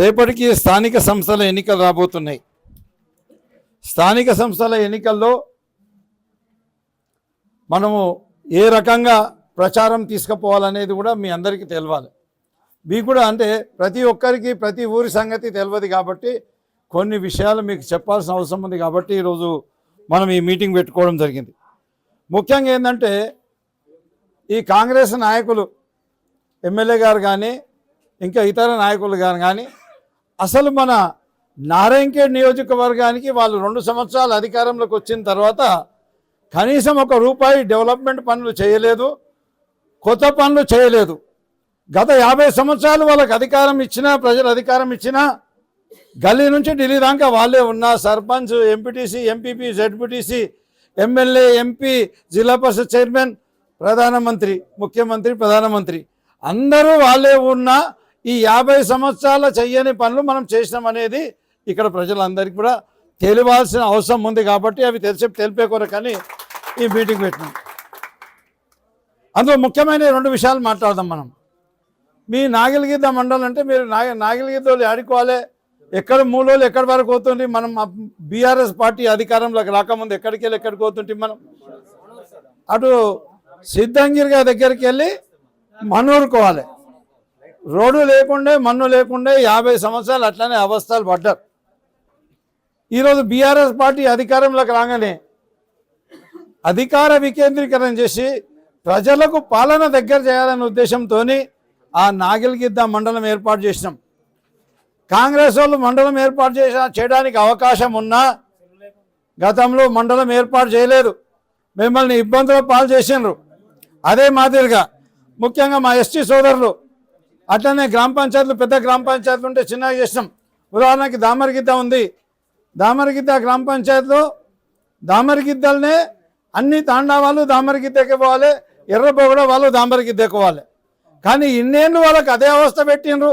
రేపటికి స్థానిక సంస్థల ఎన్నికలు రాబోతున్నాయి. స్థానిక సంస్థల ఎన్నికల్లో మనము ఏ రకంగా ప్రచారం తీసుకుపోవాలనేది కూడా మీ అందరికీ తెలవాలి. మీకు కూడా అంటే ప్రతి ఒక్కరికి ప్రతి ఊరి సంగతి తెలియదు కాబట్టి కొన్ని విషయాలు మీకు చెప్పాల్సిన అవసరం ఉంది కాబట్టి ఈరోజు మనం ఈ మీటింగ్ పెట్టుకోవడం జరిగింది. ముఖ్యంగా ఏంటంటే ఈ కాంగ్రెస్ నాయకులు ఎమ్మెల్యే గారు కానీ ఇంకా ఇతర నాయకులు గారు కానీ అసలు మన నారాయణఖేడ్ నియోజకవర్గానికి వాళ్ళు రెండు సంవత్సరాలు అధికారంలోకి వచ్చిన తర్వాత కనీసం ఒక రూపాయి డెవలప్మెంట్ పనులు చేయలేదు కొత్త పనులు చేయలేదు. గత యాభై సంవత్సరాలు వాళ్ళకి అధికారం ఇచ్చినా ప్రజలు అధికారం ఇచ్చినా గల్లీ నుంచి ఢిల్లీ దాకా వాళ్ళే ఉన్నా sarpanch MPTC MPP ZPTC MLA MP Zilla Parishad chairman ప్రధానమంత్రి ముఖ్యమంత్రి ప్రధానమంత్రి. అందరూ వాళ్ళే ఉన్నా ఈ యాభై సంవత్సరాల చెయ్యని పనులు మనం చేసినాం అనేది ఇక్కడ ప్రజలందరికీ కూడా తెలియాల్సిన అవసరం ఉంది కాబట్టి అవి తెలిసి తెలిపే కొరకని ఈ మీటింగ్ పెట్టినాం. అందులో ముఖ్యమైన రెండు విషయాలు మాట్లాడదాం మనం. మీ నాగిలిగిద్ద మండలం అంటే మీరు నాగ నాగిలగిద్ద ఆడుకోవాలి. ఎక్కడ మూలోళ్ళు ఎక్కడి వరకు పోతుంది మనం బీఆర్ఎస్ పార్టీ అధికారంలోకి రాకముందు ఎక్కడికి వెళ్ళి ఎక్కడికి పోతుంటే మనం? అటు సిద్ధంగిరిగా దగ్గరికి వెళ్ళి మనూరుకోవాలి రోడ్డు లేకుండా మన్ను లేకుండా యాభై సంవత్సరాలు అట్లనే అవస్థలు పడ్డారు. ఈరోజు బీఆర్ఎస్ పార్టీ అధికారంలోకి రాగానే అధికార వికేంద్రీకరణ చేసి ప్రజలకు పాలన దగ్గర చేయాలనే ఉద్దేశంతో ఆ నాగిలిగిద్ద మండలం ఏర్పాటు చేసినాం. కాంగ్రెస్ వాళ్ళు మండలం ఏర్పాటు చేసిన చేయడానికి అవకాశం ఉన్నా గతంలో మండలం ఏర్పాటు చేయలేదు. మిమ్మల్ని ఇబ్బందుల పాలు చేసిండ్రు. అదే మాదిరిగా ముఖ్యంగా మా ఎస్టీ సోదరులు అట్లనే గ్రామ పంచాయతీలు పెద్ద గ్రామ పంచాయతీలు ఉంటే చిన్నగా చేసినాం. ఉదాహరణకి దామరగిద్ద ఉంది. దామరగిద్ద గ్రామ పంచాయతీలో దామరగిద్దలనే అన్ని తాండా వాళ్ళు దామరగిద్దకి పోవాలి. ఎర్రబొగడ వాళ్ళు దామరగిద్దకి పోవాలి. కానీ ఇన్నేళ్ళు వాళ్ళకి అదే అవస్థ పెట్టిండ్రు.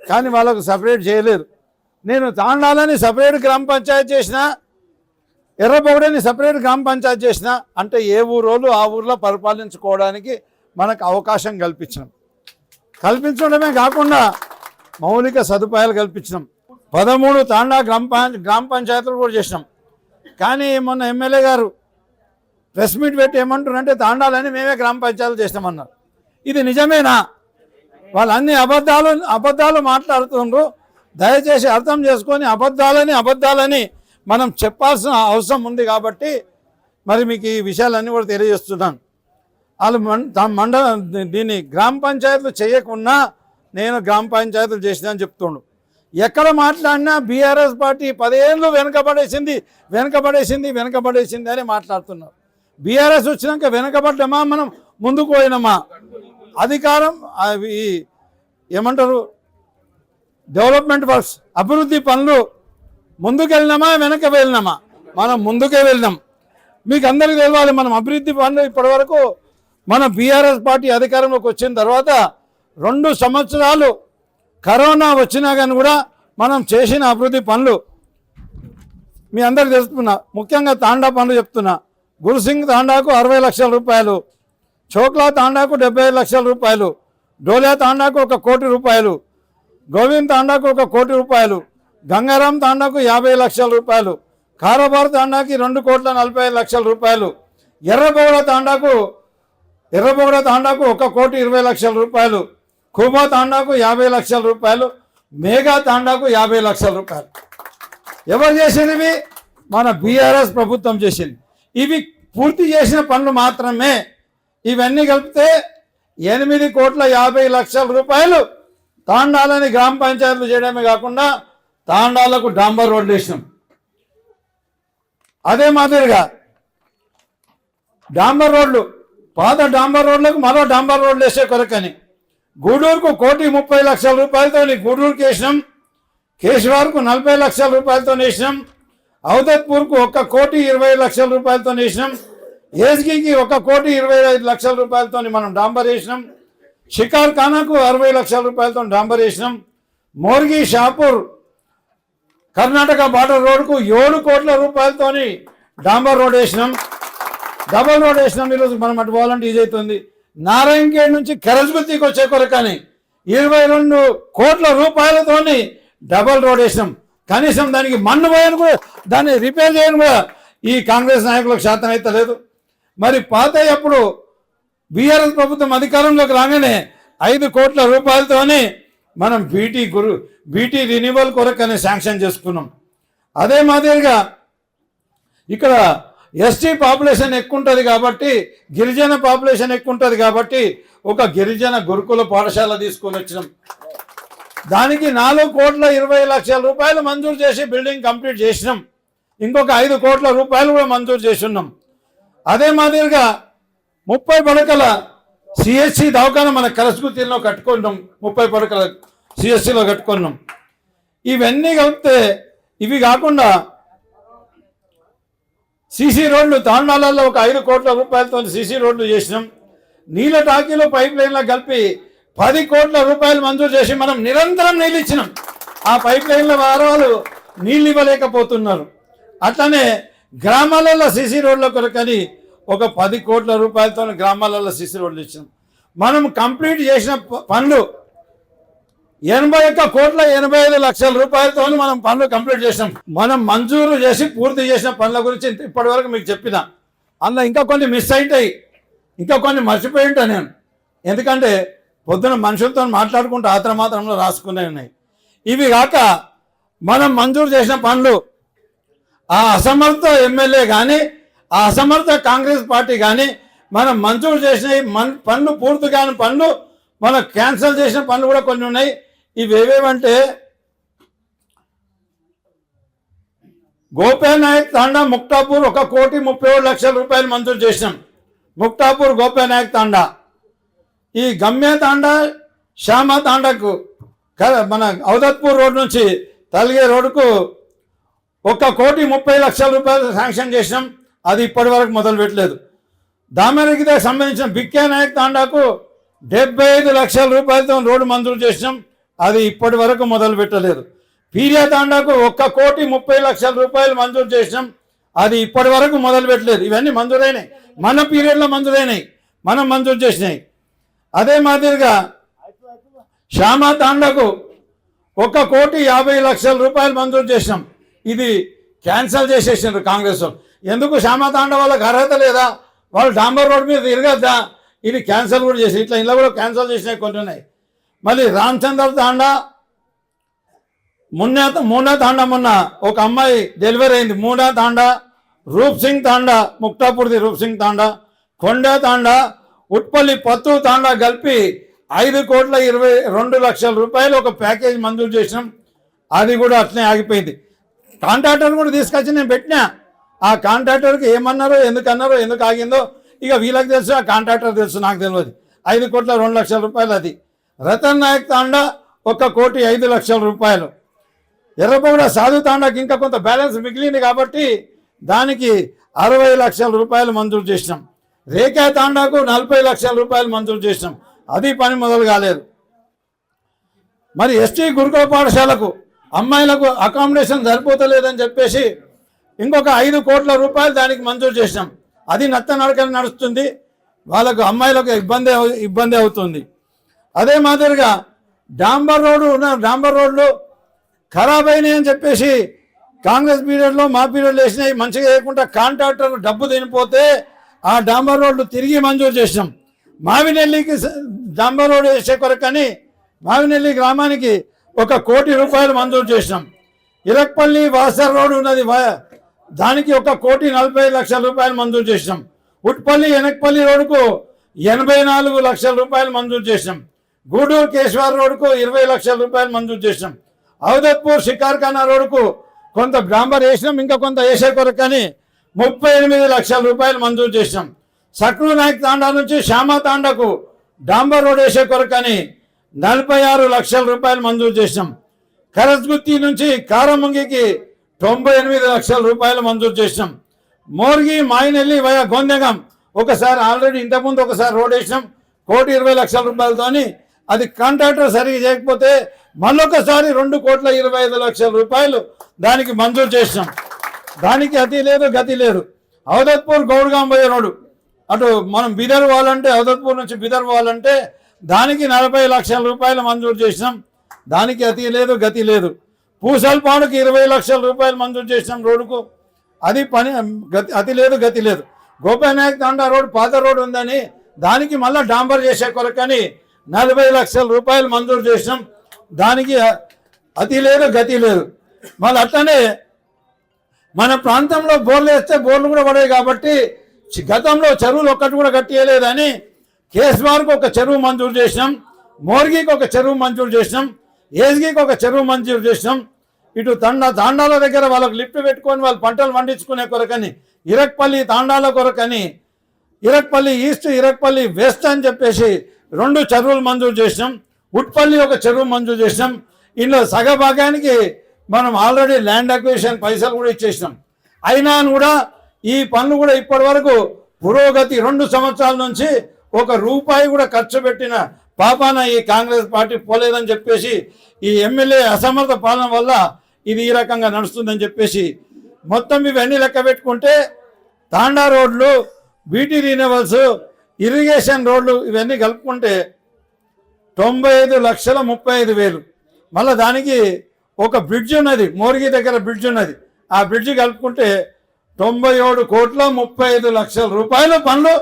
కానీ వాళ్ళకు సపరేట్ చేయలేరు. నేను తాండాలని సపరేట్ గ్రామ పంచాయతీ చేసినా ఎర్రబొగడని సపరేట్ గ్రామ పంచాయతీ చేసిన అంటే ఏ ఊరోళ్ళు ఆ ఊర్లో పరిపాలించుకోవడానికి మనకు అవకాశం కల్పించినాం. కల్పించడమే కాకుండా మౌలిక సదుపాయాలు కల్పించినాం. పదమూడు తాండా గ్రామ గ్రామ పంచాయతీలు కూడా చేసినాం. కానీ మొన్న ఎమ్మెల్యే గారు ప్రెస్ మీట్ పెట్టి ఏమంటారంటే తాండాలని మేమే గ్రామ పంచాయతీలు చేసినామన్నారు. ఇది నిజమేనా? వాళ్ళు అన్ని అబద్ధాలు అబద్ధాలు మాట్లాడుతుండ్రు. దయచేసి అర్థం చేసుకొని అబద్ధాలని అబద్ధాలని మనం చెప్పాల్సిన అవసరం ఉంది కాబట్టి మరి మీకు ఈ విషయాలన్నీ కూడా తెలియజేస్తున్నాను. వాళ్ళు మం- మండల దీన్ని గ్రామ పంచాయతీలు చేయకున్నా నేను గ్రామ పంచాయతీలు చేసిన చెప్తుండు. ఎక్కడ మాట్లాడినా బీఆర్ఎస్ పార్టీ పదేళ్ళు వెనకబడేసింది వెనకబడేసింది వెనకబడేసింది అని మాట్లాడుతున్నారు. బీఆర్ఎస్ వచ్చినాక వెనకబడ్డమా మనం? ముందుకు పోయినమా? అధికారం అవి ఏమంటారు? డెవలప్మెంట్ వర్క్స్ అభివృద్ధి పనులు ముందుకెళ్ళినామా వెనక వెళ్ళినామా? మనం ముందుకే వెళ్ళినాం. మీకు అందరికీ తెలియాలి మనం అభివృద్ధి పనులు ఇప్పటివరకు మన బీఆర్ఎస్ పార్టీ అధికారంలోకి వచ్చిన తర్వాత రెండు సంవత్సరాలు కరోనా వచ్చినా కానీ కూడా మనం చేసిన అభివృద్ధి పనులు. మీ అందరికి తెలుస్తున్నా ముఖ్యంగా తాండా పనులు చెప్తున్నా. గురుసింగ్ తాండాకు అరవై లక్షల రూపాయలు చోక్లా తాండాకు డెబ్బై లక్షల రూపాయలు డోలియా తాండాకు ఒక కోటి రూపాయలు గోవింద్ తాండాకు ఒక కోటి రూపాయలు గంగారాం తాండాకు యాభై లక్షల రూపాయలు కారోబార్ తాండాకి రెండు కోట్ల నలభై ఐదు లక్షల రూపాయలు ఎర్రబోగడ తాండాకు ఎర్రబోగడ తాండాకు ఒక కోటి ఇరవై లక్షల రూపాయలు కుబా తాండాకు యాభై లక్షల రూపాయలు మేఘా తాండాకు యాభై లక్షల రూపాయలు. ఎవరు చేసినవి మన బీఆర్ఎస్ ప్రభుత్వం చేసింది. ఇవి పూర్తి చేసిన పనులు మాత్రమే. ఇవన్నీ కలిపితే ఎనిమిది కోట్ల యాభై లక్షల రూపాయలు తాండాలని గ్రామ పంచాయతీలు చేయడమే కాకుండా తాండాలకు డాంబర్ రోడ్లు వేసినాం. అదే మాదిరిగా డాంబర్ రోడ్లు పాత డాంబర్ రోడ్లకు మరో డాంబర్ రోడ్లు వేసే కొరకని గూడూరుకు కోటి ముప్పై లక్షల రూపాయలతో గూడూరుకి వేసినాం. కేశవార్కు నలభై లక్షల రూపాయలతో వేసినాం. అవదత్పూర్కు ఒక కోటి ఇరవై లక్షల రూపాయలతో వేసినాం. ఏజ్గికి ఒక కోటి ఇరవై ఐదు లక్షల రూపాయలతో మనం డాంబర్ వేసినాం. షికార్ ఖానాకు అరవై లక్షల రూపాయలతో డాంబర్ వేసినాం. మోర్గి షాపూర్ కర్ణాటక బార్డర్ రోడ్డుకు ఏడు కోట్ల రూపాయలతోని డాంబర్ రోడ్ వేసినాం. డబల్ రోడ్ వేసినాం. ఈరోజు మనం అటు పోవాలంటే ఈజీ అవుతుంది. నారాయణగేడ్ నుంచి కరజ్గుత్తికి వచ్చే కొరకని ఇరవై రెండు కోట్ల రూపాయలతోని డబల్ రోడ్ వేసినాం. కనీసం దానికి మన్ను పోయాను కూడా దాన్ని రిపేర్ చేయను కూడా ఈ కాంగ్రెస్ నాయకులకు శాతం అయితే లేదు. మరి పాత ఎప్పుడు బీఆర్ఎస్ ప్రభుత్వం అధికారంలోకి రాగానే ఐదు కోట్ల రూపాయలతోని మనం బీటీ గురు బీటీ రినివల్ కొరకని శాంక్షన్ చేసుకున్నాం. అదే మాదిరిగా ఇక్కడ ఎస్టీ పాపులేషన్ ఎక్కువ ఉంటుంది కాబట్టి గిరిజన పాపులేషన్ ఎక్కువ ఉంటుంది కాబట్టి ఒక గిరిజన గురుకుల పాఠశాల తీసుకొని వచ్చినాం. దానికి నాలుగు కోట్ల ఇరవై లక్షల రూపాయలు మంజూరు చేసి బిల్డింగ్ కంప్లీట్ చేసినాం. ఇంకొక ఐదు కోట్ల రూపాయలు కూడా మంజూరు చేసి ఉన్నాం. అదే మాదిరిగా ముప్పై పడకల సిఎస్సి దవాఖాన మన కలసుకుతీలో కట్టుకున్నాం ముప్పై పడకల సిఎస్సిలో కట్టుకున్నాం. ఇవన్నీ కలిపితే ఇవి కాకుండా సీసీ రోడ్లు తాండాలలో ఒక ఐదు కోట్ల రూపాయలతో సీసీ రోడ్లు చేసినాం. నీళ్ళ టాకీలు పైప్ లైన్లో కలిపి పది కోట్ల రూపాయలు మంజూరు చేసి మనం నిరంతరం నీళ్ళు ఇచ్చినాం. ఆ పైప్ లైన్ల వారాలు నీళ్ళు ఇవ్వలేకపోతున్నారు. అట్లనే గ్రామాలలో సీసీ రోడ్ల కొరకని ఒక పది కోట్ల రూపాయలతో గ్రామాలలో సీసీ రోడ్లు ఇచ్చినాం. మనం కంప్లీట్ చేసిన పనులు ఎనభై ఒక్క కోట్ల ఎనభై ఐదు లక్షల రూపాయలతో మనం పనులు కంప్లీట్ చేసినాం. మనం మంజూరు చేసి పూర్తి చేసిన పనుల గురించి ఇప్పటి ఇప్పటివరకు మీకు చెప్పిన. అందులో ఇంకా కొన్ని మిస్ అయింటాయి ఇంకా కొన్ని మర్చిపోయి ఉంటాను నేను. ఎందుకంటే పొద్దున మనుషులతో మాట్లాడుకుంటూ ఆత్ర మాత్రంలో రాసుకునే ఉన్నాయి. ఇవి కాక మనం మంజూరు చేసిన పనులు ఆ అసమర్థ ఎమ్మెల్యే కానీ ఆ అసమర్థ కాంగ్రెస్ పార్టీ కానీ మనం మంజూరు చేసిన ఈ పనులు పూర్తి కాని పనులు మనం క్యాన్సిల్ చేసిన పనులు కూడా కొన్ని ఉన్నాయి. ఇవి ఏవేవంటే గోపేనాయక్ తాండా ముక్తాపూర్ ఒక కోటి ముప్పై ఏడు లక్షల రూపాయలు మంజూరు చేసినాం. ముక్తాపూర్ గోపేనాయక్ తాండా. ఈ గమ్య తాండా శ్యామ తాండాకు మన ఔదత్పూర్ రోడ్ నుంచి తలిగే రోడ్డుకు ఒక కోటి ముప్పై లక్షల రూపాయలు శాంక్షన్ చేసినాం. అది ఇప్పటి వరకు మొదలు పెట్టలేదు. దామరగిరికి సంబంధించిన బిక్కే నాయక్ తాండాకు డెబ్బై ఐదు లక్షల రూపాయలతో రోడ్డు మంజూరు చేసినాం. అది ఇప్పటి వరకు మొదలు పెట్టలేదు. పీరియా తాండాకు ఒక్క కోటి ముప్పై లక్షల రూపాయలు మంజూరు చేసినాం. అది ఇప్పటి వరకు మొదలు పెట్టలేదు. ఇవన్నీ మంజూరైనాయి. మన పీరియడ్లో మంజూరైనాయి. మనం మంజూరు చేసినాయి. అదే మాదిరిగా శ్యామా తాండాకు ఒక కోటి యాభై లక్షల రూపాయలు మంజూరు చేసినాం. ఇది క్యాన్సల్ చేసేసినారు కాంగ్రెస్ వాళ్ళు. ఎందుకు శ్యామతాండ వాళ్ళకి అర్హత లేదా? వాళ్ళు డాంబర్ రోడ్ మీద తిరగద్దా? ఇది క్యాన్సిల్ కూడా చేసి ఇట్లా ఇలా కూడా క్యాన్సిల్ చేసినవి కొన్ని ఉన్నాయి. మళ్ళీ రామచంద్ర తాండా మున్నే మూనా తాండ మొన్న ఒక అమ్మాయి డెలివరీ అయింది. మూడా తాండ రూప్ సింగ్ తాండ ముక్తాపూర్ది రూప్ సింగ్ తాండ కొండా తాండ ఉట్పల్లి పత్తు తాండ కలిపి ఐదు కోట్ల ఇరవై రెండు లక్షల రూపాయలు ఒక ప్యాకేజ్ మంజూరు చేసినాం. అది కూడా అట్లనే ఆగిపోయింది. కాంట్రాక్టర్ కూడా తీసుకొచ్చి నేను పెట్టినా. ఆ కాంట్రాక్టర్కి ఏమన్నారో ఎందుకన్నారో ఎందుకు ఆగిందో ఇక వీళ్ళకి తెలుసు ఆ కాంట్రాక్టర్ తెలుసు నాకు తెలియదు ఐదు కోట్ల రెండు లక్షల రూపాయలు అది. రతన్ నాయక్ తాండా ఒక కోటి ఐదు లక్షల రూపాయలు. ఎర్రపగడ సాధు తాండాకి ఇంకా కొంత బ్యాలెన్స్ మిగిలింది కాబట్టి దానికి అరవై లక్షల రూపాయలు మంజూరు చేసినాం. రేఖా తాండాకు నలభై లక్షల రూపాయలు మంజూరు చేసినాం. అది పని మొదలు కాలేదు. మరి ఎస్టీ గురుకుల పాఠశాలకు అమ్మాయిలకు అకామిడేషన్ సరిపోతలేదని చెప్పేసి ఇంకొక ఐదు కోట్ల రూపాయలు దానికి మంజూరు చేసినాం. అది నత్త నడకన నడుస్తుంది. వాళ్ళకు అమ్మాయిలకు ఇబ్బంది అవు- ఇబ్బంది అవుతుంది. అదే మాదిరిగా డాంబర్ రోడ్డు ఉన్న డాంబర్ రోడ్లు ఖరాబ్ అయినాయి అని చెప్పేసి కాంగ్రెస్ పీరియడ్లో మా పీరియడ్లో వేసినాయి మంచిగా లేకుండా కాంట్రాక్టర్ డబ్బు తినిపోతే ఆ డాంబర్ రోడ్లు తిరిగి మంజూరు చేసినాం. మావినెల్లికి డాంబర్ రోడ్ వేసే కొరకని మావినెల్లి గ్రామానికి ఒక కోటి రూపాయలు మంజూరు చేసినాం. ఇరక్పల్లి వాసర్ రోడ్ ఉన్నది దానికి ఒక కోటి నలభై లక్షల రూపాయలు మంజూరు చేసినాం. ఉట్పల్లి ఎనక్పల్లి రోడ్డుకు ఎనభై నాలుగు లక్షల రూపాయలు మంజూరు చేసినాం. గూడూరు కేశవార్ రోడ్డుకు ఇరవై లక్షల రూపాయలు మంజూరు చేసినాం. ఔదత్పూర్ షికార్ఖానా రోడ్డుకు కొంత డాంబర్ వేసినాం ఇంకా కొంత వేసే కొరకని ముప్పై ఎనిమిది లక్షల రూపాయలు మంజూరు చేసినాం. సక్రు నాయక్ తాండా నుంచి శ్యామా తాండాకు డాంబర్ రోడ్ వేసే కొరకు కానీ నలభై ఆరు లక్షల రూపాయలు మంజూరు చేసినాం. కరస్గుత్తి నుంచి కారమంగికి తొంభై ఎనిమిది లక్షల రూపాయలు మంజూరు చేసినాం. మోర్గి మాయనెల్లి వయా గొందెగం. ఒకసారి ఆల్రెడీ ఇంతకుముందు ఒకసారి రోడ్ వేసినాం. కోటి ఇరవై లక్షల రూపాయలతోని అది కాంట్రాక్టర్ సరిగ్గా చేయకపోతే మళ్ళొకసారి రెండు కోట్ల ఇరవై ఐదు లక్షల రూపాయలు దానికి మంజూరు చేసినాం. దానికి అతి లేదు గతి లేదు. అవదత్పూర్ గౌడ్గాం పోయే రోడ్డు. అటు మనం బిదర్ పోవాలంటే అవదత్పూర్ నుంచి బిదర్ పోవాలంటే దానికి నలభై లక్షల రూపాయలు మంజూరు చేసినాం. దానికి అతి లేదు గతి లేదు. పూసల్పాడుకి ఇరవై లక్షల రూపాయలు మంజూరు చేసినాం రోడ్డుకు అది పని గతి అతి లేదు గతి లేదు. గోపానాయక్ తాండా రోడ్ పాత రోడ్ ఉందని దానికి మళ్ళీ డాంబర్ చేసే కొరకని నలభై లక్షల రూపాయలు మంజూరు చేసినాం. దానికి అతి లేదు గతి లేదు. మళ్ళీ అట్లనే మన ప్రాంతంలో బోర్లు వేస్తే బోర్లు కూడా పడాయి కాబట్టి గతంలో చెరువులు ఒక్కటి కూడా కట్టియలేదని కేస్వార్కి ఒక చెరువు మంజూరు చేసినాం. మోర్గికి ఒక చెరువు మంజూరు చేసినాం. ఏజ్గికి ఒక చెరువు మంజూరు చేసినాం. ఇటు తండా తాండాల దగ్గర వాళ్ళకు లిఫ్ట్ పెట్టుకొని వాళ్ళు పంటలు పండించుకునే కొరకని ఇరక్పల్లి తాండాల కొరకని ఇరక్పల్లి ఈస్ట్ ఇరక్పల్లి వెస్ట్ అని చెప్పేసి రెండు చెరువులు మంజూరు చేసినాం. ఉట్పల్లి ఒక చెరువు మంజూరు చేసినాం. ఇందులో సగ భాగానికి మనం ఆల్రెడీ ల్యాండ్ అక్విజిషన్ పైసలు కూడా ఇచ్చేసినాం. అయినా కూడా ఈ పనులు కూడా ఇప్పటి వరకు పురోగతి రెండు సంవత్సరాల నుంచి ఒక రూపాయి కూడా ఖర్చు పెట్టిన పాపాన ఈ కాంగ్రెస్ పార్టీ పోలేదని చెప్పేసి ఈ ఎమ్మెల్యే అసమర్థ పాలన వల్ల ఇది ఈ రకంగా నడుస్తుందని చెప్పేసి మొత్తం ఇవన్నీ లెక్క పెట్టుకుంటే తాండా రోడ్లు బీటీ రీనవల్స్ ఇరిగేషన్ రోడ్లు ఇవన్నీ కలుపుకుంటే తొంభై ఐదు లక్షల ముప్పై ఐదు వేలు. మళ్ళీ దానికి ఒక బ్రిడ్జ్ ఉన్నది మోర్గి దగ్గర బ్రిడ్జ్ ఉన్నది. ఆ బ్రిడ్జ్ కలుపుకుంటే తొంభై ఏడు కోట్ల ముప్పై ఐదు లక్షల రూపాయల పనులు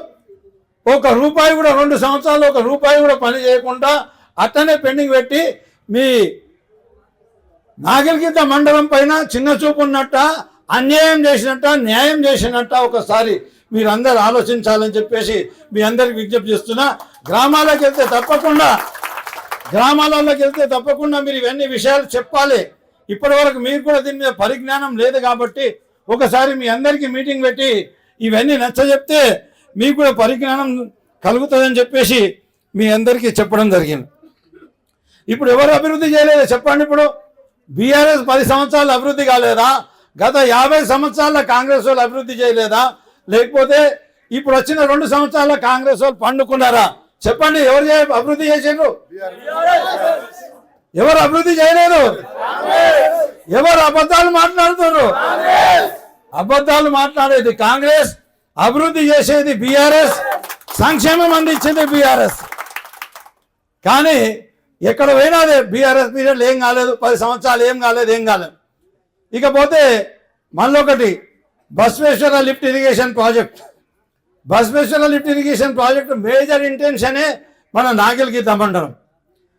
ఒక రూపాయి కూడా రెండు సంవత్సరాలు ఒక రూపాయి కూడా పని చేయకుండా అట్టనే పెండింగ్ పెట్టి మీ నాగిలిగిద్ద మండలం పైన చిన్న చూపు ఉన్నట్ట అన్యాయం చేసినట్ట న్యాయం చేసినట్ట ఒకసారి మీరందరూ ఆలోచించాలని చెప్పేసి మీ అందరికి విజ్ఞప్తి చేస్తున్నా. గ్రామాలకు వెళ్తే తప్పకుండా గ్రామాలలోకి వెళ్తే తప్పకుండా మీరు ఇవన్నీ విషయాలు చెప్పాలి. ఇప్పటి వరకు మీరు కూడా దీని మీద పరిజ్ఞానం లేదు కాబట్టి ఒకసారి మీ అందరికీ మీటింగ్ పెట్టి ఇవన్నీ నచ్చ చెప్తే మీకు కూడా పరిజ్ఞానం కలుగుతుందని చెప్పేసి మీ అందరికీ చెప్పడం జరిగింది. ఇప్పుడు ఎవరు అభివృద్ధి చేయలేదు చెప్పండి ఇప్పుడు. బీఆర్ఎస్ పది సంవత్సరాలు అభివృద్ధి కాలేదా? గత యాభై సంవత్సరాల కాంగ్రెస్ వాళ్ళు అభివృద్ధి చేయలేదా? లేకపోతే ఇప్పుడు వచ్చిన రెండు సంవత్సరాల కాంగ్రెస్ వాళ్ళు పండుకున్నారా? చెప్పండి ఎవరు అభివృద్ధి చేసిండ్రు? ఎవరు అభివృద్ధి చేయలేదు? ఎవరు అబద్ధాలు మాట్లాడుతున్నారు? అబద్ధాలు మాట్లాడేది కాంగ్రెస్. అభివృద్ధి చేసేది బీఆర్ఎస్ సంక్షేమం అందించింది బీఆర్ఎస్. కానీ ఎక్కడ పోయినా అదే బీఆర్ఎస్ పీరియడ్లో ఏం కాలేదు పది సంవత్సరాలు ఏం కాలేదు ఏం కాలేదు. ఇకపోతే మళ్ళొకటి Basveshwara lift irrigation project. Basveshwara lift irrigation project major ఇంటెన్షనే మన నాగిల్గిద్ద మండలం.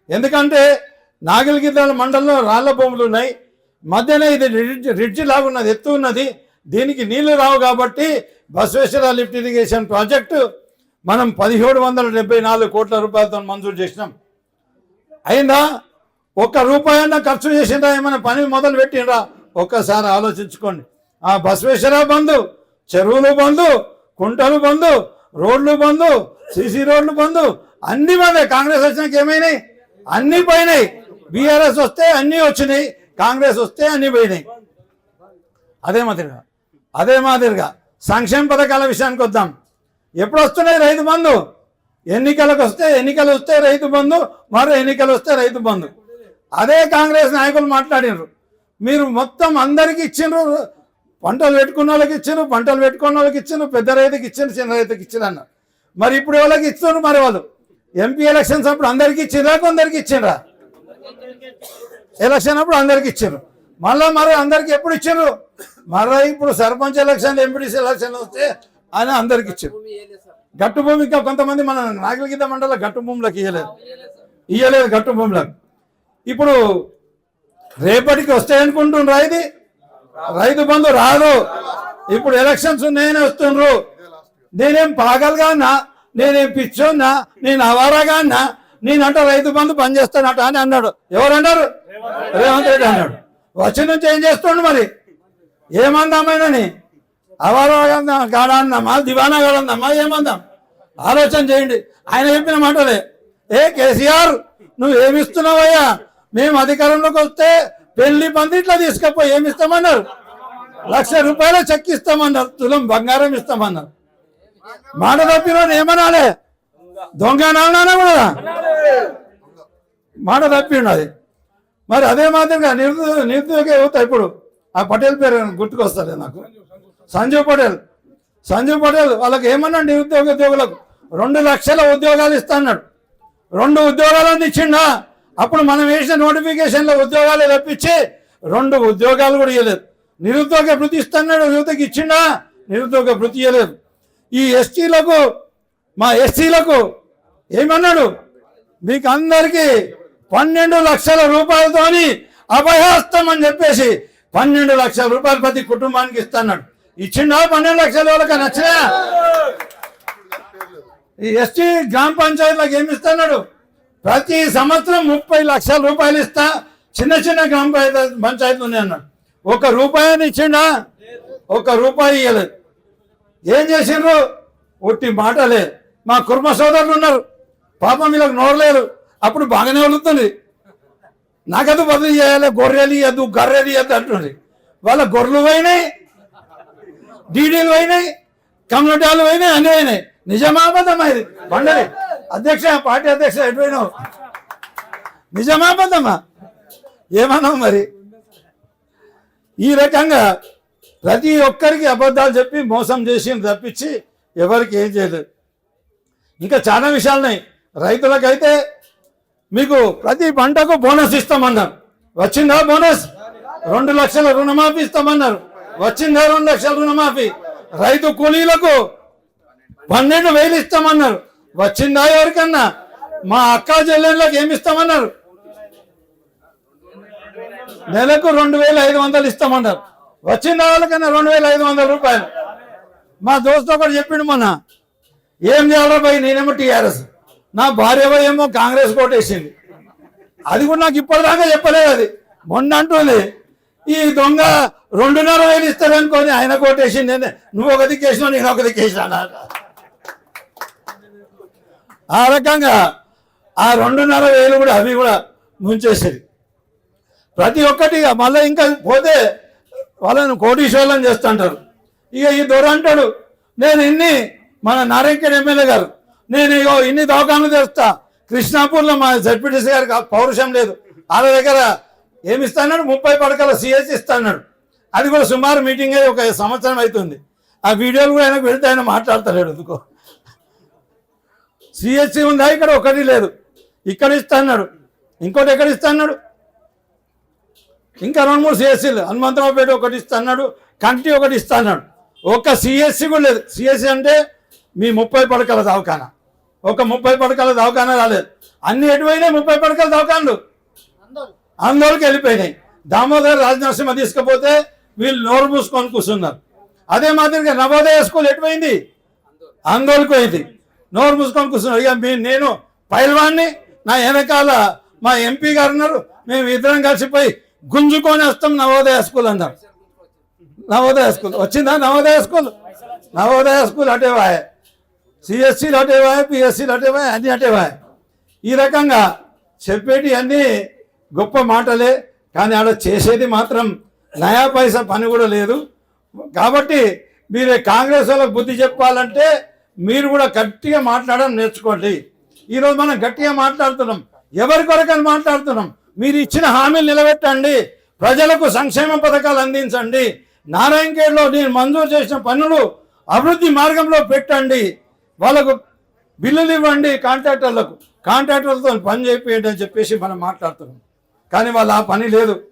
ఎందుకంటే నాగిల్గిద్ద మండలంలో రాళ్ళ భూములు ఉన్నాయి. మధ్యనే ఇది రిడ్జ్ రిడ్జ్ లాగా ఉన్నది ఎత్తు ఉన్నది. దీనికి నీళ్ళు రావు కాబట్టి బస్వేశ్వర లిఫ్ట్ ఇరిగేషన్ ప్రాజెక్టు మనం పదిహేడు వందల డెబ్బై నాలుగు కోట్ల రూపాయలతో మంజూరు చేసినాం. అయిందా ఒక్క రూపాయన్నా ఖర్చు చేసిందా ఏమైనా పని మొదలు పెట్టిండ్రా? ఒక్కసారి ఆలోచించుకోండి. ఆ బసవేశ్వర బంధు చెరువులు బంధు కుంటలు బంధు రోడ్లు బంధు సీసీ రోడ్లు బంధు అన్నీ బందే కాంగ్రెస్ వచ్చినాక ఏమైనాయి? అన్నీ పోయినాయి. బీఆర్ఎస్ వస్తే అన్నీ వచ్చినాయి. కాంగ్రెస్ వస్తే అన్నీ పోయినాయి. అదే మాదిరిగా. అదే మాదిరిగా. సంక్షేమ పథకాల విషయానికి వద్దాం. ఎప్పుడు వస్తున్నాయి రైతు బంధు? ఎన్నికలకు వస్తే ఎన్నికలు వస్తే రైతు బంధు మరో ఎన్నికలు వస్తే రైతు బంధు. అదే కాంగ్రెస్ నాయకులు మాట్లాడినారు మీరు మొత్తం అందరికి ఇచ్చిండ్రు పంటలు పెట్టుకున్న వాళ్ళకి ఇచ్చిండ్రు పంటలు పెట్టుకున్న వాళ్ళకి ఇచ్చిండ్రు పెద్ద రైతుకి ఇచ్చిండ్రు చిన్న రైతుకి ఇచ్చిండ్రు అన్నారు. మరి ఇప్పుడు ఎవరికి ఇస్తున్నారు మరి వాళ్ళు? ఎంపీ ఎలక్షన్స్ అప్పుడు అందరికి ఇచ్చిండ్రా కొందరికి ఇచ్చిండ్రా? ఎలక్షన్ అప్పుడు అందరికి ఇచ్చారు మళ్ళా మరి అందరికి ఎప్పుడు ఇచ్చిండ్రు? మళ్ళీ ఇప్పుడు సర్పంచ్ ఎలక్షన్ ఎంపీడీసీ ఎలక్షన్ వస్తే ఆయన అందరికి ఇచ్చారు. గట్టు భూమి ఇంకా కొంతమంది మన నాగలిగిద్ద మండల గట్టు భూములకు ఇయ్యలేదు. ఇయ్యలేదు గట్టు భూములకు. ఇప్పుడు రేపటికి వస్తాయనుకుంటుండ్రా ఇది? రైతు బంధు రాదు. ఇప్పుడు ఎలక్షన్స్ ఉన్నాయని వస్తుండ్రు. నేనేం పాగలుగా అన్నా? నేనేం పిచ్చోన్నా? నేను అవారాగా అన్నా? నేనంట రైతు బంధు పనిచేస్తానట అని అన్నాడు. ఎవరన్నారు రేవంత్ రెడ్డి అన్నాడు. వచ్చి నుంచి ఏం చేస్తుండు మరి? ఏమందామైనని? అవరోగందా గాడా దివానా గాడా ఏమందాం? ఆలోచన చేయండి. ఆయన చెప్పిన మాటలే. ఏ కేసీఆర్ నువ్వు ఏమిస్తున్నావయ్యా? మేము అధికారంలోకి వస్తే పెళ్ళి పందిట్లో తీసుకపోయి ఏమి ఇస్తామన్నారు లక్ష రూపాయల చెక్ ఇస్తామన్నారు. తులం బంగారం ఇస్తామన్నారు. మాట తప్పిన ఏమనాలే? దొంగ నాన్న కూడా మాట తప్పిండు అది మరి అదే మాదిరిగా నిరుద్యోగ నిరుద్యోగ యువత ఇప్పుడు ఆ పటేల్ పేరు గుర్తుకొస్తుంది నాకు. సంజీవ్ పటేల్. సంజీవ్ పటేల్ వాళ్ళకి ఏమన్నా నిరుద్యోగ ఉద్యోగులకు? రెండు లక్షల ఉద్యోగాలు ఇస్తాడు రెండు ఉద్యోగాలను ఇచ్చిండా అప్పుడు మనం వేసిన నోటిఫికేషన్లో ఉద్యోగాలు తప్పించి రెండు ఉద్యోగాలు కూడా ఇవ్వలేదు. నిరుద్యోగ వృత్తి ఇస్తున్నాడు యువతకి ఇచ్చిండా? నిరుద్యోగ వృత్తి ఇవ్వలేదు. ఈ ఎస్టీలకు మా ఎస్సీలకు ఏమన్నాడు? మీకు అందరికీ పన్నెండు లక్షల రూపాయలతోని అభయహస్తం అని చెప్పేసి పన్నెండు లక్షల రూపాయలు ప్రతి కుటుంబానికి ఇస్తున్నాడు ఇచ్చిండా పన్నెండు లక్షల వాళ్ళకి నచ్చినా ఈ ఎస్టీ గ్రామ పంచాయతీలకు ఏమి ఇస్తున్నాడు ప్రతి సంవత్సరం ముప్పై లక్షల రూపాయలు ఇస్తా. చిన్న చిన్న గ్రామ పంచాయతీలు ఉన్నాయి అన్నాడు ఒక రూపాయని ఇచ్చిండా? ఒక రూపాయి ఇవ్వలేదు ఏం చేసిండ్రు? ఒట్టి మాట లేదు మా కుర్మ సోదరులు ఉన్నారు. పాపం వీళ్ళకి నోరలేరు అప్పుడు బాగానే వదులుతుంది. నాకదు బదులు చేయాలి? గొర్రెలు ఇవ్వద్దు గర్రెలు ఇవ్వద్దు అంటుంది వాళ్ళ గొర్రెలు పోయినాయి డీడీలు పోయినాయి కమ్యూనిటాలు పోయినాయి అన్ని పోయినాయి. నిజమాబద్ధమా ఇది? బండలి అధ్యక్ష పార్టీ అధ్యక్ష ఎటు నిజమాబద్ధమా ఏమన్నావు మరి? ఈ రకంగా ప్రతి ఒక్కరికి అబద్ధాలు చెప్పి మోసం చేసి తప్పించి ఎవరికి ఏం చేయలేదు. ఇంకా చాలా విషయాలున్నాయి రైతులకైతే మీకు ప్రతి పంటకు బోనస్ ఇస్తామన్నారు. వచ్చిందా బోనస్? రెండు లక్షల రుణమాఫీ ఇస్తామన్నారు. వచ్చిందా రెండు లక్షల రుణమాఫీ? రైతు కూలీలకు పన్నెండు వేలు ఇస్తామన్నారు. వచ్చిందా ఎవరికన్నా? మా అక్క చెల్లెళ్ళకి ఏమి ఇస్తామన్నారు? నెలకు రెండు వేల ఐదు వందలు ఇస్తామన్నారు. వచ్చిన వాళ్ళకన్నా రెండు వేల ఐదు వందల రూపాయలు. మా దోస్తు ఒకటి చెప్పిండు మొన్న. ఏం చేయాలి పోయి నేనేమో టీఆర్ఎస్. నా భార్య ఏమో కాంగ్రెస్ కోటేసింది. అది కూడా నాకు ఇప్పటిదాకా చెప్పలేదు అది. మొన్న అంటుంది ఈ దొంగ రెండున్నర వేలు ఇస్తారనుకొని ఆయన కోటేసింది. నేను నువ్వు ఒక దిక్కేసినావు నేను ఒక దిక్కేసినా ఆ రకంగా ఆ రెండున్నర వేలు కూడా అవి కూడా ముంచేసేది. ప్రతి ఒక్కటి ఇక మళ్ళీ ఇంకా పోతే వాళ్ళని కోటీశ్వర్లను చేస్తుంటారు ఇక ఈ దొర అంటాడు నేను ఇన్ని మన నారాయణఖేడ్ ఎమ్మెల్యే గారు నేను ఇగో ఇన్ని దవాఖానలు తెస్తా. కృష్ణాపూర్లో మా జడ్పీటీసీ గారికి పౌరుషం లేదు. వాళ్ళ దగ్గర ఏమి ఇస్తాడు ముప్పై పడకల సిఎస్ ఇస్తాడు అది కూడా సుమారు మీటింగ్ అయ్యి ఒక సంవత్సరం అవుతుంది ఆ వీడియోలు కూడా ఆయనకు వెళ్తే ఆయన మాట్లాడతలేడు ఎందుకో. సిఎస్సి ఉందా? ఇక్కడ ఒకటి లేదు. ఇక్కడ ఇస్తా అన్నాడు ఇంకోటి ఎక్కడ ఇస్తా అన్నాడు ఇంకా రెండు మూడు సిఎస్సీలు హనుమంతరావుపేట ఒకటి ఇస్తా అన్నాడు కంటి ఒకటి ఇస్తా అన్నాడు ఒక సిఎస్సి కూడా లేదు. సిఎస్సి అంటే మీ ముప్పై పడకల దావకానా ఒక ముప్పై పడకల దవాఖానా రాలేదు. అన్ని ఎటువైనాయి? ముప్పై పడకల దవాఖానలు. ఆందోళనకి వెళ్ళిపోయినాయి. దామోదర్ రాజనరసింహ తీసుకపోతే వీళ్ళు నోరు మూసుకొని కూర్చున్నారు. అదే మాదిరిగా నవోదయ స్కూల్ ఎటుపోయింది ఆందోళనకు పోయింది. నోరు మూసుకొని కూర్చున్నారు. ఇక మీ నేను పైల్వాన్ని నా వెనకాల మా ఎంపీ గారు ఉన్నారు. మేము ఇద్దరం కలిసిపోయి గుంజుకొని వస్తాం నవోదయ స్కూల్ అన్నారు. నవోదయ స్కూల్. వచ్చిందా నవోదయ స్కూల్? నవోదయ స్కూల్ అటేవాయే సిఎస్సీలు అటేవా పిఎస్సీలు అటేవా అన్నీ అటేవాయే. ఈ రకంగా చెప్పేటి అన్నీ గొప్ప మాటలే కానీ ఆడ చేసేది మాత్రం నయా పైసా పని కూడా లేదు. కాబట్టి మీరు కాంగ్రెస్ వాళ్ళకి బుద్ధి చెప్పాలంటే మీరు కూడా గట్టిగా మాట్లాడడం నేర్చుకోండి. ఈరోజు మనం గట్టిగా మాట్లాడుతున్నాం. ఎవరి కొరకని మాట్లాడుతున్నాం? మీరు ఇచ్చిన హామీలు నిలబెట్టండి. ప్రజలకు సంక్షేమ పథకాలు అందించండి. నారాయణఖేడ్లో నేను మంజూరు చేసిన పనులు అభివృద్ధి మార్గంలో పెట్టండి. వాళ్ళకు బిల్లులు ఇవ్వండి కాంట్రాక్టర్లకు. కాంట్రాక్టర్లతో పని చేయండి అని చెప్పేసి మనం మాట్లాడుతున్నాం. కానీ వాళ్ళు ఆ పని లేదు.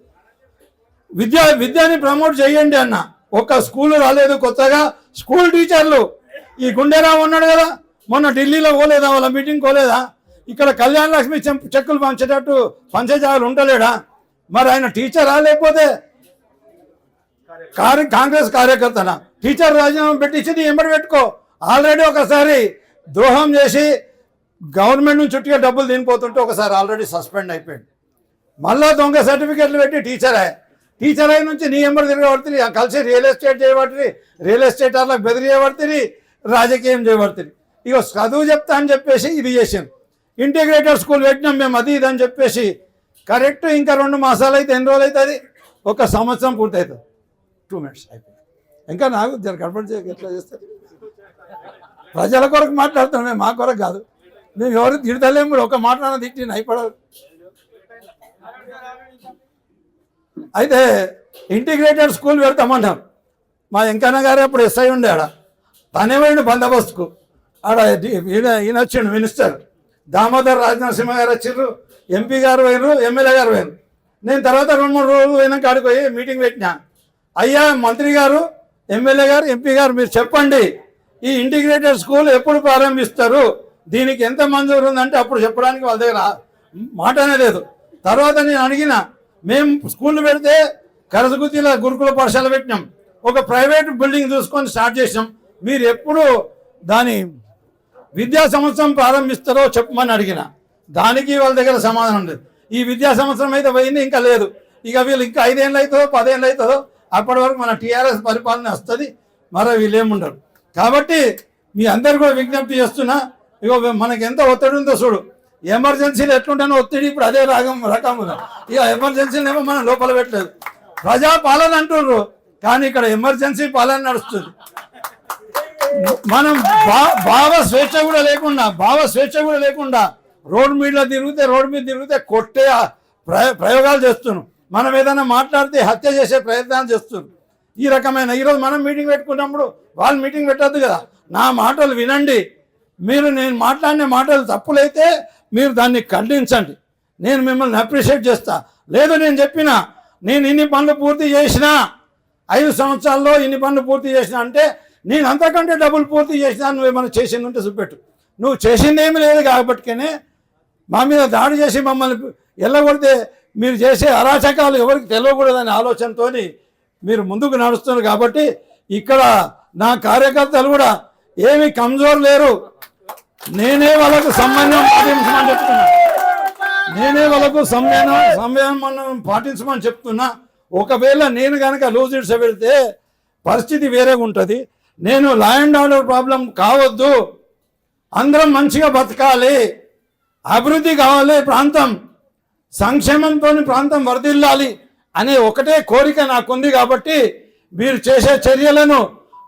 విద్య విద్యని ప్రమోట్ చేయండి అన్న. ఒక్క స్కూల్ రాలేదు కొత్తగా. స్కూల్ టీచర్లు. ఈ గుండెరావు ఉన్నాడు కదా. మొన్న ఢిల్లీలో పోలేదా? వాళ్ళ మీటింగ్ పోలేదా? ఇక్కడ కళ్యాణ లక్ష్మి చెం- చెక్కులు పంచేటట్టు పంచేజాగాలు ఉండలేడా? మరి ఆయన టీచరా లేకపోతే కార్య కాంగ్రెస్ కార్యకర్తనా? టీచర్ రాజీనామా పెట్టించింది ఎంబడి పెట్టుకో. ఆల్రెడీ ఒకసారి ద్రోహం చేసి గవర్నమెంట్ నుంచి చుట్టిగా డబ్బులు తినిపోతుంటే ఒకసారి ఆల్రెడీ సస్పెండ్ అయిపోయాడు మళ్ళా దొంగ సర్టిఫికెట్లు పెట్టి టీచర్ అయ్యా టీచర్ అయిన నుంచి నీ ఎంబర్ తిరగబడుతుంది. కలిసి రియల్ ఎస్టేట్ చేయబడుతుంది. రియల్ ఎస్టేట్ అలా బెదిరియబడుతుంది. రాజకీయం చేయబడుతుంది. ఇక చదువు చెప్తా అని చెప్పేసి ఇది చేసాం ఇంటిగ్రేటెడ్ స్కూల్ పెట్టినాం మేము అది ఇది అని చెప్పేసి కరెక్ట్ ఇంకా రెండు మాసాలు అయితే ఎన్ని రోజులు అవుతుంది? ఒక సంవత్సరం పూర్తవుతుంది. టూ మినిట్స్ అయిపోయింది. ఇంకా నాకు జర గడపడి చేయక ఎట్లా చేస్తారు? ప్రజల కొరకు మాట్లాడుతున్నాం మా కొరకు కాదు. మేము ఎవరు తిడతలేము కూడా ఒక మాట్లాడిన తిట్టి అయిపడదు అయితే ఇంటిగ్రేటెడ్ స్కూల్ పెడతామన్నాం. మా వెంకన్న గారు అప్పుడు ఎస్ఐ ఉండే ఆడ. తనేమైండు బందోబస్తుకు. ఆడ ఈయన ఈయన వచ్చిండు మినిస్టర్. దామోదర్ రాజనరసింహ గారు వచ్చిర్రు ఎంపీ గారు పోయినరు ఎమ్మెల్యే గారు పోయినరు నేను తర్వాత రెండు మూడు రోజులు పోయినాక ఆడికి పోయి మీటింగ్ పెట్టినా. అయ్యా మంత్రి గారు ఎమ్మెల్యే గారు ఎంపీ గారు మీరు చెప్పండి. ఈ ఇంటిగ్రేటెడ్ స్కూల్ ఎప్పుడు ప్రారంభిస్తారు? దీనికి ఎంత మంజూరు ఉందంటే అప్పుడు చెప్పడానికి వాళ్ళ దగ్గర మాటనే లేదు. తర్వాత నేను అడిగిన మేము స్కూల్ పెడితే కరసగుత్తిలో గురుకుల పాఠశాల పెట్టినాం. ఒక ప్రైవేట్ బిల్డింగ్ చూసుకొని స్టార్ట్ చేసినాం. మీరు ఎప్పుడు దాని విద్యా సంవత్సరం ప్రారంభిస్తారో చెప్పమని అడిగిన. దానికి వాళ్ళ దగ్గర సమాధానం లేదు. ఈ విద్యా సంవత్సరం అయితే పోయింది ఇంకా లేదు. ఇక వీళ్ళు ఇంకా ఐదేళ్ళు అవుతుందో పదేళ్ళు అవుతుందో అప్పటి వరకు మన టీఆర్ఎస్ పరిపాలన వస్తుంది. మరో వీళ్ళు ఏముండరు. కాబట్టి మీ అందరు కూడా విజ్ఞప్తి చేస్తున్నా ఇగో మనకి ఎంత ఒత్తిడి ఉందో చూడు. ఎమర్జెన్సీలు ఎట్లుంటానో ఒత్తిడి ఇప్పుడు అదే రాగం రకం ఇక ఎమర్జెన్సీలు ఏమో మనం లోపల పెట్టలేదు. ప్రజా పాలన అంటుండ్రు కానీ ఇక్కడ ఎమర్జెన్సీ పాలన నడుస్తుంది. మనం భావ స్వేచ్ఛ కూడా లేకుండా భావ స్వేచ్ఛ కూడా లేకుండా రోడ్డు మీదలో తిరిగితే రోడ్డు మీద తిరిగితే కొట్టే ప్రయోగాలు చేస్తున్నాం మనం ఏదైనా మాట్లాడితే హత్య చేసే ప్రయత్నాలు చేస్తున్నాం ఈ రకమైన ఈరోజు మనం మీటింగ్ పెట్టుకున్నప్పుడు వాళ్ళు మీటింగ్ పెట్టద్దు కదా. నా మాటలు వినండి. మీరు నేను మాట్లాడిన మాటలు తప్పులైతే మీరు దాన్ని ఖండించండి. నేను మిమ్మల్ని అప్రిషియేట్ చేస్తా. లేదు నేను చెప్పిన నేను ఇన్ని పనులు పూర్తి చేసినా ఐదు సంవత్సరాల్లో ఇన్ని పనులు పూర్తి చేసిన అంటే నేను అంతకంటే డబ్బులు పూర్తి చేసినా నువ్వు ఏమైనా చేసింది ఉంటే చూపెట్టు. నువ్వు చేసిందేమీ లేదు కాబట్టినే మా మీద దాడి చేసి మమ్మల్ని ఎల్లగొడితే మీరు చేసే అరాచకాలు ఎవరికి తెలియకూడదనే ఆలోచనతో మీరు ముందుకు నడుస్తున్నారు కాబట్టి ఇక్కడ నా కార్యకర్తలు కూడా ఏమి కమ్జోర్ లేరు. నేనే వాళ్ళకు సంబంధం పాటించమని చెప్తున్నా. నేనే వాళ్ళకు సంయమనం సంయమనం పాటించమని చెప్తున్నా. ఒకవేళ నేను కనుక లూజ్ ఇట్స్ పెడితే పరిస్థితి వేరేగా ఉంటుంది. నేను లా అండ్ ఆర్డర్ ప్రాబ్లం కావద్దు. అందరం మంచిగా బతకాలి. అభివృద్ధి కావాలి ప్రాంతం. సంక్షేమంతో ప్రాంతం వర్ధిల్లాలి అనే ఒకటే కోరిక నాకుంది కాబట్టి మీరు చేసే చర్యలను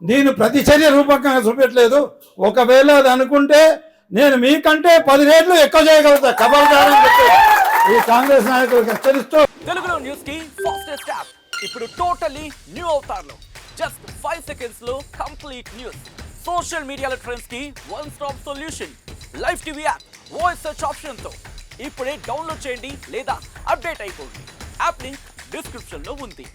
నేను ప్రతిచర్య రూపకంగా చూపెట్టలేదు. ఒకవేళ అది అనుకుంటే నేను మీకంటే పది రేట్లు ఎక్కువ చేయగలుగుతా. ఖబర్దారని చెప్పి ఈ కాంగ్రెస్ నాయకులకు హెచ్చరిస్తూ తెలుగులో న్యూస్కి ఫాస్టెస్ట్ యాప్ ఇప్పుడు టోటలీ న్యూ అవుతారు జస్ట్ ఫైవ్ సెకండ్స్లో complete news social media ట్రెండ్స్కి one stop solution live TV app voice search ఆప్షన్తో. ఇప్పుడే డౌన్లోడ్ చేయండి లేదా అప్డేట్ అయిపోండి. యాప్ లింక్ డిస్క్రిప్షన్లో ఉంది.